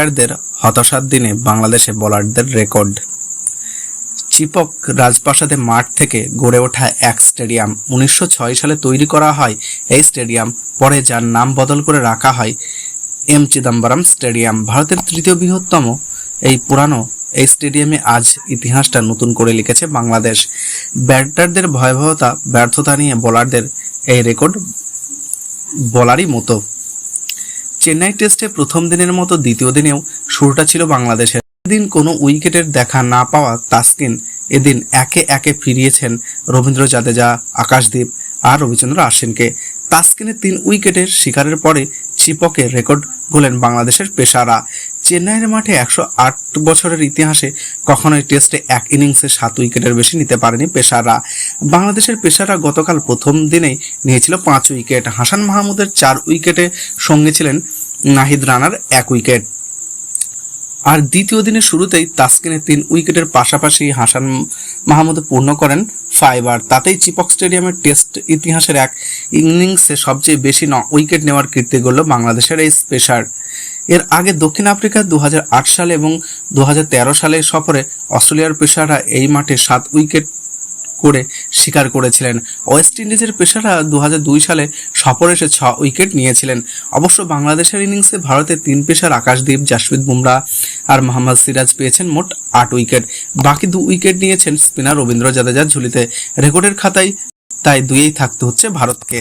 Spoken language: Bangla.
ব্যাটারদের হতাশার দিনে বাংলাদেশে বোলারদের রেকর্ড। চিপক রাজপ্রাসাদে মাঠ থেকে গড়ে ওঠা এক স্টেডিয়াম উনিশশো ছয় সালে তৈরি করা হয়। এই স্টেডিয়াম পরে যার নাম বদল করে রাখা হয় এম চিদম্বরম স্টেডিয়াম। ভারতের তৃতীয় বৃহত্তম এই পুরানো এই স্টেডিয়ামে আজ ইতিহাসটা নতুন করে লিখেছে বাংলাদেশ। ব্যাটারদের ভয়াবহতা, ব্যর্থতা নিয়ে বোলারদের এই রেকর্ড বলারই মতো। চেন্নাই টেস্টে প্রথম দিনের মতো দ্বিতীয় দিনেও শুরুটা ছিল বাংলাদেশের। এদিন কোনো উইকেটের দেখা না পাওয়া তাসকিন, এদিন একে একে ফিরিয়েছেন রবীন্দ্র জাদেজা, আকাশদীপ আর রবিচন্দ্র আশ্বিনকে। তাসকিনের তিন উইকেটের শিকারের পরে চিপকে রেকর্ড গোলেন বাংলাদেশের পেশারা চেন্নাইয়ের মাঠে একশো আট বছরের ইতিহাসে কখনোই টেস্টে এক ইনিংসে সাত উইকেটের বেশি নিতে পারেনি পেশারা বাংলাদেশের পেশারা গতকাল প্রথম দিনেই নিয়েছিল পাঁচ উইকেট। হাসান মাহমুদের চার উইকেটে সঙ্গে ছিলেন নাহিদ রানার এক উইকেট। আর দ্বিতীয় দিনের শুরুতেই তাসকিনের তিন উইকেটের পাশাপাশি হাসান মাহমুদ পূর্ণ করেন ফাইবার তাতেই চিপক স্টেডিয়ামের টেস্ট ইতিহাসের এক ইনিংসে সবচেয়ে বেশি ন উইকেট নেওয়ার কীর্তি গড়ল বাংলাদেশের এই স্পেশার এর আগে দক্ষিণ আফ্রিকা দুহাজার আট সালে এবং দু হাজার তেরো সালে সফরে অস্ট্রেলিয়ার পেশারা এই মাঠে সাত উইকেট করে স্বীকার করেছিলেন। ওয়েস্ট ইন্ডিজের পেশারা দু হাজার দুই সালে সফরে এসে ছ উইকেট নিয়েছিলেন। অবশ্য বাংলাদেশের ইনিংসে ভারতের তিন পেশার আকাশদীপ, জাসপ্রীত বুমরা আর মোহাম্মদ সিরাজ পেয়েছেন মোট আট উইকেট। বাকি দু উইকেট নিয়েছেন স্পিনার রবীন্দ্র জাদেজার ঝুলিতে রেকর্ডের খাতায় তাই দুইয়েই থাকতে হচ্ছে ভারতকে।